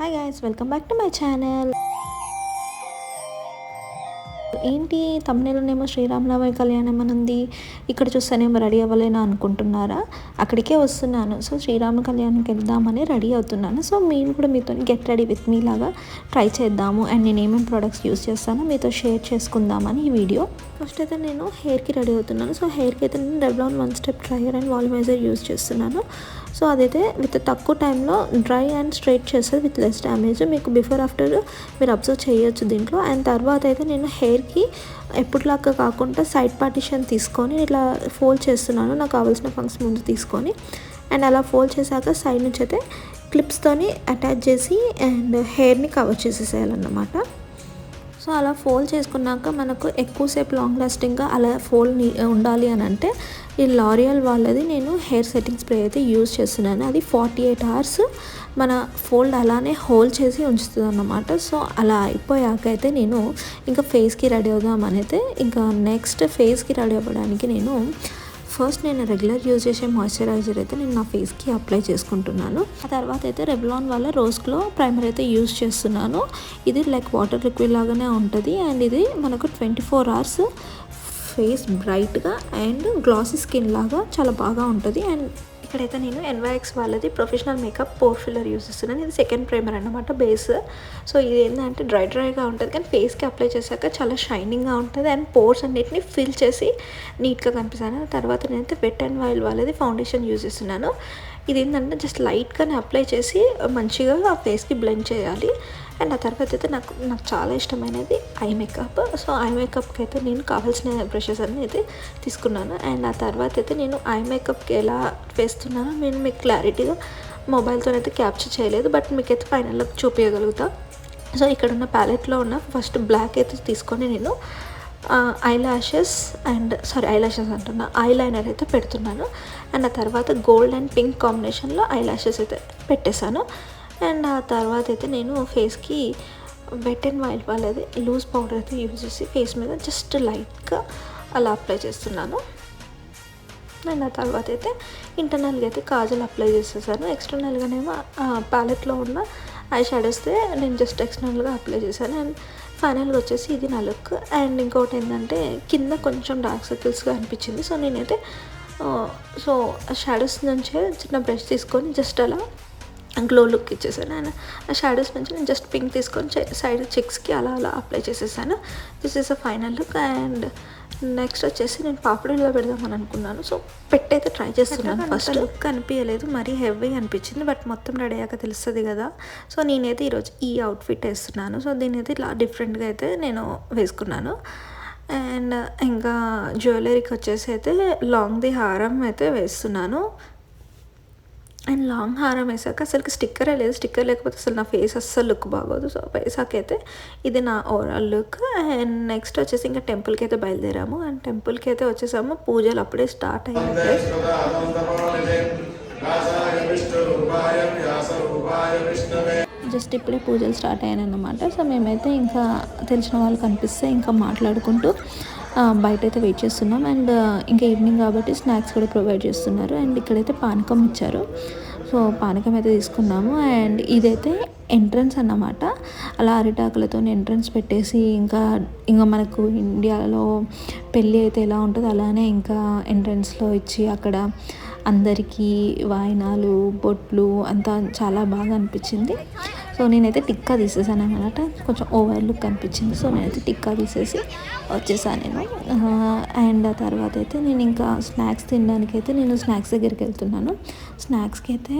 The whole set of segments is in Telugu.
Hi guys welcome back to my channel ఏంటి? తమిళనేమో శ్రీరామనవమి కళ్యాణం అని ఉంది ఇక్కడ చూస్తేనేమో రెడీ అవ్వలేనా అనుకుంటున్నారా? అక్కడికే వస్తున్నాను. సో శ్రీరామ కళ్యాణంకి వెళ్దామని రెడీ అవుతున్నాను. సో మేము కూడా మీతో గెట్ రెడీ విత్ మీ లాగా ట్రై చేద్దాము. అండ్ నేను ఏమేమి ప్రోడక్ట్స్ యూస్ చేస్తానో మీతో షేర్ చేసుకుందామని ఈ వీడియో. ఫస్ట్ అయితే నేను హెయిర్కి రెడీ అవుతున్నాను. సో హెయిర్కి అయితే నేను Revlon one step dryer and volumizer use చేస్తున్నాను. సో అదైతే విత్ తక్కువ టైంలో డ్రై అండ్ స్ట్రైట్ చేస్తుంది విత్ లెస్ డ్యామేజ్ మీకు బిఫోర్ ఆఫ్టర్ మీరు అబ్జర్వ్ చేయొచ్చు దీంట్లో. అండ్ తర్వాత అయితే నేను హెయిర్కి ఎప్పటిలాగా కాకుండా సైడ్ పార్టిషన్ తీసుకొని ఇట్లా ఫోల్డ్ చేస్తున్నాను. నాకు కావాల్సిన ఫంక్షన్ ముందు తీసుకొని. అండ్ అలా ఫోల్డ్ చేశాక సైడ్ నుంచి అయితే క్లిప్స్తోని అటాచ్ చేసి అండ్ హెయిర్ని కవర్ చేసేసేయాలన్నమాట. సో అలా ఫోల్డ్ చేసుకున్నాక మనకు ఎక్కువసేపు లాంగ్ లాస్టింగ్గా అలా ఫోల్డ్ ఉండాలి అని అంటే ఈ లారియల్ వాళ్ళది నేను హెయిర్ సెట్టింగ్ స్ప్రే అయితే యూజ్ చేస్తున్నాను. అది ఫార్టీ ఎయిట్ అవర్స్ మన ఫోల్డ్ అలానే హోల్డ్ చేసి ఉంచుతుంది అన్నమాట సో అలా అయిపోయాక అయితే నేను ఇంకా ఫేస్కి రెడీ అవుదామని అయితే ఇంకా నెక్స్ట్ ఫేస్కి రెడీ అవ్వడానికి నేను ఫస్ట్ నేను రెగ్యులర్ యూజ్ చేసే మాయిశ్చరైజర్ అయితే నేను నా ఫేస్కి అప్లై చేసుకుంటున్నాను. ఆ తర్వాత అయితే రెబ్లాన్ వల్ల రోజ్ గ్లో ప్రైమర్ అయితే యూజ్ చేస్తున్నాను. ఇది లైక్ వాటర్ లిక్విడ్ లాగానే ఉంటుంది. అండ్ ఇది మనకు ట్వంటీ ఫోర్ అవర్స్ ఫేస్ బ్రైట్గా అండ్ గ్లాసీ స్కిన్ లాగా చాలా బాగా ఉంటుంది. అండ్ ఇక్కడైతే నేను ఎన్వైఎక్స్ వాళ్ళది professional makeup pore filler use చేస్తున్నాను. ఇది సెకండ్ ప్రైమర్ అనమాట బేస్ సో ఇది ఏంటంటే డ్రై డ్రైగా ఉంటుంది కానీ ఫేస్కి అప్లై చేశాక చాలా షైనింగ్గా ఉంటుంది అండ్ పోర్స్ అన్నిటిని ఫిల్ చేసి నీట్గా కనిపిస్తాను. తర్వాత నేనైతే వెట్ అండ్ వైల్ వాళ్ళది ఫౌండేషన్ యూజ్ చేస్తున్నాను. ఇది ఏంటంటే జస్ట్ లైట్గానే అప్లై చేసి మంచిగా ఆ ఫేస్కి బ్లెండ్ చేయాలి. అండ్ ఆ తర్వాత అయితే నాకు నాకు చాలా ఇష్టమైనది ఐ మేకప్ సో ఐ మేకప్కి అయితే నేను కావాల్సిన బ్రషెస్ అన్నీ అయితే తీసుకున్నాను. అండ్ ఆ తర్వాత అయితే నేను ఐ మేకప్కి ఎలా వేస్తున్నానో నేను మీకు క్లారిటీగా మొబైల్తో అయితే క్యాప్చర్ చేయలేదు బట్ మీకైతే ఫైనల్లో చూపించగలుగుతా సో ఇక్కడ ఉన్న ప్యాలెట్లో ఉన్న ఫస్ట్ బ్లాక్ అయితే తీసుకొని నేను eyelashes and sorry eyelashes అంటున్నా ఐ లైనర్ అయితే పెడుతున్నాను. అండ్ ఆ తర్వాత గోల్డ్ అండ్ పింక్ కాంబినేషన్లో ఐ ల్యాషెస్ అయితే పెట్టేశాను. అండ్ ఆ తర్వాత అయితే నేను ఫేస్కి వెట్ అండ్ వైల్డ్ వాళ్ళది లూజ్ పౌడర్ అయితే యూజ్ చేసి ఫేస్ మీద జస్ట్ లైట్గా అలా అప్లై చేస్తున్నాను. అండ్ ఆ తర్వాత అయితే ఇంటర్నల్గా అయితే కాజల్ అప్లై చేసేసాను ఎక్స్టర్నల్గానేమో ప్యాలెట్లో ఉన్న ఐ షాడోస్తే నేను జస్ట్ ఎక్స్టర్నల్గా అప్లై చేశాను. అండ్ ఫైనల్గా వచ్చేసి ఇది నా లుక్ అండ్ ఇంకోటి ఏంటంటే కింద కొంచెం డార్క్ సర్కిల్స్గా అనిపించింది. సో నేనైతే సో షాడోస్ నుంచే చిన్న బ్రష్ తీసుకొని జస్ట్ అలా గ్లో లుక్ ఇచ్చేసాను. అండ్ ఆ షాడోస్ నుంచి నేను జస్ట్ పింక్ తీసుకొని సైడ్ చెక్స్కి అలా అలా అప్లై చేసేసాను. This is a final look and next వచ్చేసి నేను పాపడిలో పెడదామని అనుకున్నాను. సో పెట్టయితే ట్రై చేస్తున్నాను ఫస్ట్ లుక్ అనిపించలేదు మరీ హెవీ అనిపించింది బట్ మొత్తం రెడీ అయ్యాక తెలుస్తుంది కదా. సో నేనైతే ఈరోజు ఈ అవుట్ఫిట్ వేస్తున్నాను. సో దీని అయితే ఇలా డిఫరెంట్గా అయితే నేను వేసుకున్నాను. అండ్ ఇంకా జ్యువెలరీకి వచ్చేసి అయితే లాంగ్ది హారం అయితే వేస్తున్నాను. అండ్ లాంగ్ హారం వేసాక అసలుకి స్టిక్కరే లేదు. స్టిక్కర్ లేకపోతే అసలు నా ఫేస్ అస్సలు లుక్ బాగోదు. సో వేసాకైతే ఇది నా ఓవరాల్ లుక్. అండ్ నెక్స్ట్ వచ్చేసి ఇంకా టెంపుల్కి అయితే బయలుదేరాము. అండ్ టెంపుల్కి అయితే వచ్చేసాము. పూజలు అప్పుడే స్టార్ట్ అయ్యాయి జస్ట్ ఇప్పుడే పూజలు స్టార్ట్ అయ్యాను అనమాట సో మేమైతే ఇంకా తెలిసిన వాళ్ళు కనిపిస్తే ఇంకా మాట్లాడుకుంటూ బయట అయితే వెయిట్ చేస్తున్నాం. అండ్ uh, ఇంకా ఈవినింగ్ కాబట్టి స్నాక్స్ కూడా ప్రొవైడ్ చేస్తున్నారు. అండ్ ఇక్కడైతే పానకం ఇచ్చారు. సో పానకం అయితే తీసుకున్నాము. అండ్ ఇదైతే ఎంట్రన్స్ అన్నమాట. అలా అరిటాకులతో ఎంట్రన్స్ పెట్టేసి ఇంకా ఇంకా మనకు ఇండియాలో పెళ్ళి అయితే ఎలా ఉంటుందో అలానే ఇంకా ఎంట్రన్స్లో ఇచ్చి అక్కడ అందరికీ వాయినాలు బొట్లు అంతా చాలా బాగా అనిపించింది. సో నేనైతే టిక్కా తీసేసాను అనమాట. కొంచెం ఓవర్ లుక్ అనిపించింది. సో నేనైతే టిక్కా తీసేసి వచ్చేసాను నేను. అండ్ ఆ తర్వాత అయితే నేను ఇంకా స్నాక్స్ తినడానికి అయితే నేను స్నాక్స్ దగ్గరికి వెళ్తున్నాను. స్నాక్స్కి అయితే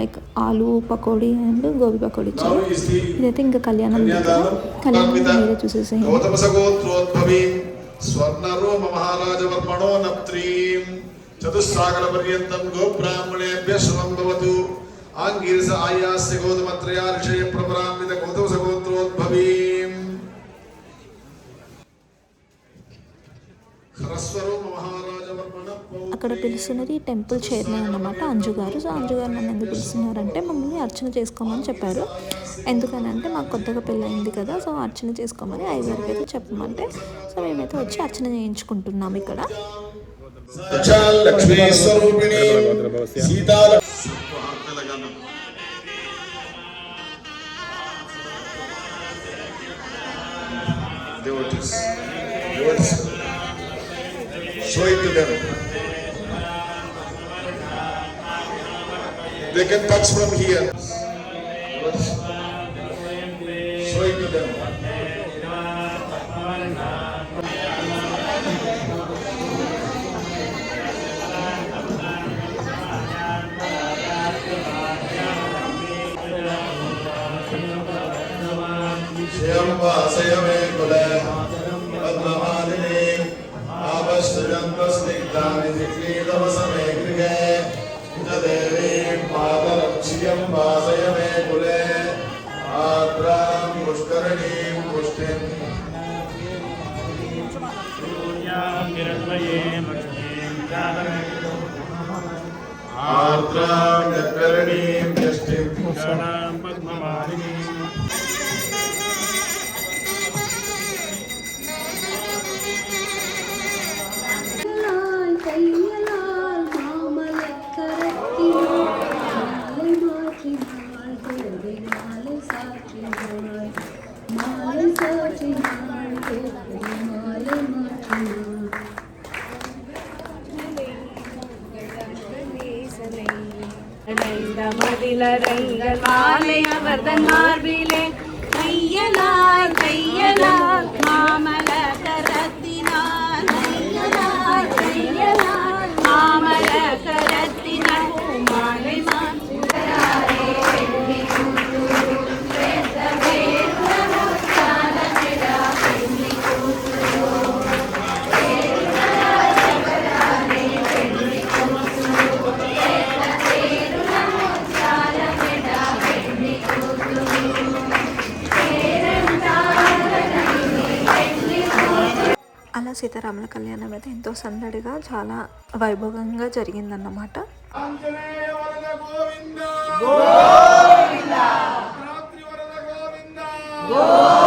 లైక్ ఆలు పకోడీ అండ్ గోబీ పకోడీ ఇచ్చారు. ఇదైతే ఇంకా కళ్యాణం దగ్గర కళ్యాణం మీరే చూసేసేయండి. స్వర్ణరూప మహారాజవర్మణో నప్త్రీం చతుస్సాగర పర్యంతం గోబ్రాహ్మణేభ్య శుభం భవతు. ఋషయ ప్రపరాన్విత గౌతమ సగోత్రోద్భవీం ఖరస్వరూప మహారాజవర్మణ అక్కడ పిలుస్తున్నది టెంపుల్ చైర్మన్ అన్నమాట అంజు గారు సో అంజు గారు నన్ను ఎందుకు పిలుస్తున్నారంటే మమ్మల్ని అర్చన చేసుకోమని చెప్పారు. ఎందుకనంటే మాకు కొత్తగా పెళ్ళయింది కదా సో అర్చన చేసుకోమని అయ్యగారికి అయితే చెప్పమంటే సో మేమైతే వచ్చి అర్చన చేయించుకుంటున్నాం ఇక్కడ. Devotees. Devotees. Show it to them. They can touch from here. मङ्गलीं पुष्टिं आर्द्राङ्गकरणीं यष्टिं पद्मवाहिनीम् Thank you. மலரங்கள் மாலை அவர்தன் மார்பிலே. கையலாய் கையலாய் సీతారాముల కళ్యాణం అయితే ఎంతో సందడిగా చాలా వైభవంగా జరిగిందన్నమాట. గోవింద! గోవింద!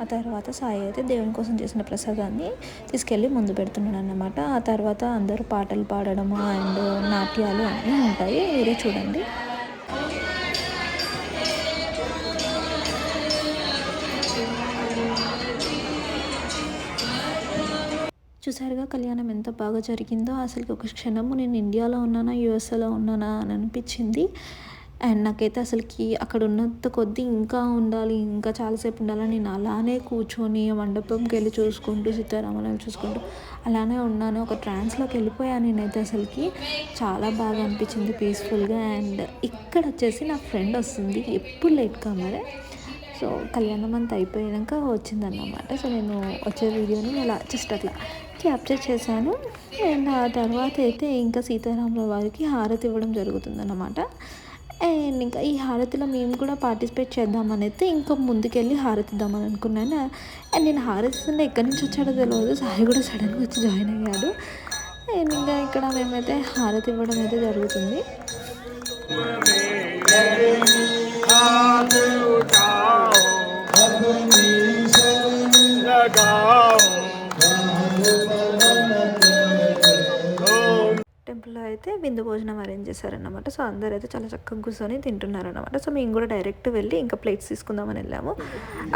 ఆ తర్వాత సాయి అయితే దేవుని కోసం చేసిన ప్రసాదాన్ని తీసుకెళ్ళి ముందు పెడుతున్నాడు అన్నమాట ఆ తర్వాత అందరూ పాటలు పాడడము అండ్ నాట్యాలు అన్నీ ఉంటాయి. మీరే చూడండి. చూసారుగా కళ్యాణం ఎంత బాగా జరిగిందో. అసలు ఒక క్షణము నేను ఇండియాలో ఉన్నానా యూఎస్ఏలో ఉన్నానా అని అనిపించింది. అండ్ నాకైతే అసలుకి అక్కడ ఉన్నంత కొద్దీ ఇంకా ఉండాలి ఇంకా చాలాసేపు ఉండాలని నేను అలానే కూర్చొని మండపంకి వెళ్ళి చూసుకుంటూ సీతారామరావు చూసుకుంటూ అలానే ఉన్నాను. ఒక ట్రాన్స్లోకి వెళ్ళిపోయాను నేనైతే అసలుకి. చాలా బాగా అనిపించింది పీస్ఫుల్గా అండ్ ఇక్కడ వచ్చేసి నా ఫ్రెండ్ వస్తుంది. ఎప్పుడు లేట్గా మరి? సో కళ్యాణం అంతా అయిపోయాక వచ్చిందన్నమాట. సో నేను వచ్చే వీడియోని అలా జస్ట్ అట్లా క్యాప్చర్ చేశాను. అండ్ ఆ తర్వాత అయితే ఇంకా సీతారాముల వారికి హారతి ఇవ్వడం జరుగుతుందన్నమాట. అండ్ ఇంకా ఈ హారతిలో మేము కూడా పార్టిసిపేట్ చేద్దామని అయితే ఇంకా ముందుకెళ్ళి హారతి ఇద్దామని అనుకున్నాను అండ్ నేను హారతిస్తుంటే ఎక్కడి నుంచి వచ్చాడో తెలియదు సాయి కూడా సడన్గా వచ్చి జాయిన్ అయ్యాడు అండ్ ఇంకా ఇక్కడ మేమైతే హారతి ఇవ్వడం అయితే జరుగుతుంది టెంపుల్లో అయితే విందు భోజనం అరేంజ్ చేశారన్నమాట. సో అందరూ అయితే చాలా చక్కగా కూర్చొని తింటున్నారన్నమాట. సో మేము కూడా డైరెక్ట్ వెళ్ళి ఇంకా ప్లేట్స్ తీసుకుందామని వెళ్ళాము.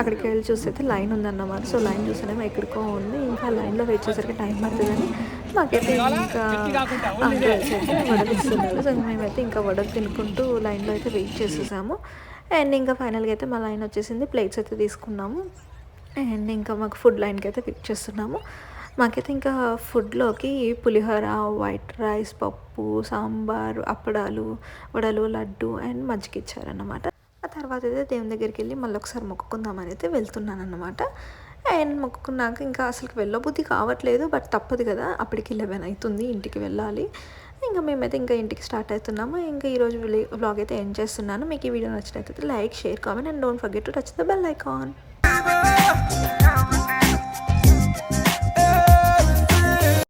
అక్కడికి వెళ్ళి చూస్తే అయితే లైన్ ఉందన్నమాట. సో లైన్ చూస్తేనేమో ఎక్కడికో ఉంది. ఇంకా లైన్లో వెయిట్ చేసరికి టైం పడుతుందని మాకైతే ఇంకా వడలు ఇస్తున్నారు సో మేమైతే ఇంకా వడలు తినుకుంటూ లైన్లో అయితే వెయిట్ చేసేసాము. అండ్ ఇంకా ఫైనల్గా అయితే మా లైన్ వచ్చేసింది. ప్లేట్స్ అయితే తీసుకున్నాము. అండ్ ఇంకా మాకు ఫుడ్ లైన్కి అయితే పిక్ చేస్తున్నాము. మాకైతే ఇంకా ఫుడ్లోకి పులిహోర వైట్ రైస్ పప్పు సాంబార్ అప్పడాలు వడలు లడ్డు అండ్ మజ్జిగ ఇచ్చారన్నమాట. ఆ తర్వాత అయితే దేవుని దగ్గరికి వెళ్ళి మళ్ళీ ఒకసారి మొక్కుకుందామని అయితే వెళ్తున్నాను అనమాట అండ్ మొక్కుకున్నాక ఇంకా అసలు వెళ్ళబుద్ధి కావట్లేదు బట్ తప్పదు కదా అప్పటికి లెవెన్ అవుతుంది ఇంటికి వెళ్ళాలి. ఇంకా మేమైతే ఇంకా ఇంటికి స్టార్ట్ అవుతున్నాము. ఇంకా ఈరోజు వ్లాగ్ అయితే ఎండ్ చేస్తున్నాను. మీకు ఈ వీడియో నచ్చినట్లయితే like share comment and don't forget to touch the bell icon.